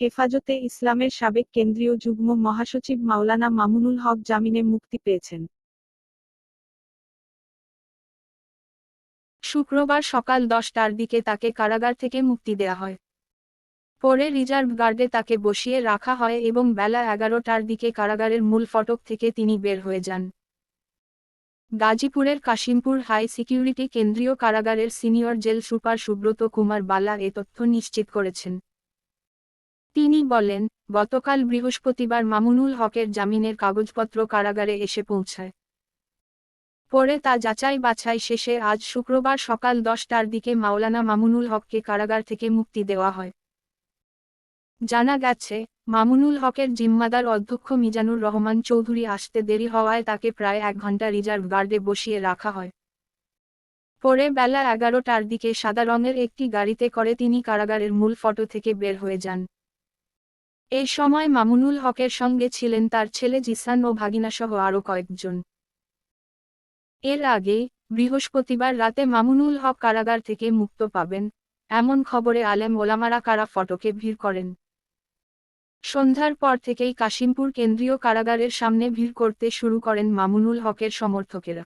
হেফাজতে ইসলামের সাবেক কেন্দ্রীয় যুগ্ম মহাসচিব মাওলানা মামুনুল হক জামিনে মুক্তি পেয়েছেন। শুক্রবার সকাল দশটার দিকে তাকে কারাগার থেকে মুক্তি দেয়া হয়। পরে রিজার্ভ গার্ডে তাকে বসিয়ে রাখা হয় এবং বেলা এগারোটার দিকে কারাগারের মূল ফটক থেকে তিনি বের হয়ে যান। গাজীপুরের কাশিমপুর হাই সিকিউরিটি কেন্দ্রীয় কারাগারের senior jail super Subrata Kumar Bala এ তথ্য নিশ্চিত করেছেন। তিনি বলেন, গতকাল বৃহস্পতিবার মামুনুল হকের জামিনের কাগজপত্র কারাগারে এসে পৌঁছায়। পরে তা যাচাই বাছাই শেষে আজ শুক্রবার সকাল দশটার দিকে মাওলানা মামুনুল হককে কারাগার থেকে মুক্তি দেওয়া হয়। জানা গেছে, মামুনুল হকের জিম্মাদার অধ্যক্ষ মিজানুর রহমান চৌধুরী আসতে দেরি হওয়ায় তাকে প্রায় এক ঘণ্টা রিজার্ভ গার্ডে বসিয়ে রাখা হয়। পরে বেলা এগারোটার দিকে সাদা রঙের একটি গাড়িতে করে তিনি কারাগারের মূল ফটো থেকে বের হয়ে যান। এই সময় মামুনুল হকের সঙ্গে ছিলেন তার ছেলে জিসান ও ভাগিনাসহ আরও কয়েকজন। এর আগে, বৃহস্পতিবার রাতে মামুনুল হক কারাগার থেকে মুক্ত পাবেন, এমন খবরে আলেম ওলামারা কারা ফটকে ভিড় করেন। সন্ধ্যার পর থেকেই কাশিমপুর কেন্দ্রীয় কারাগারের সামনে ভিড় করতে শুরু করেন মামুনুল হকের সমর্থকেরা।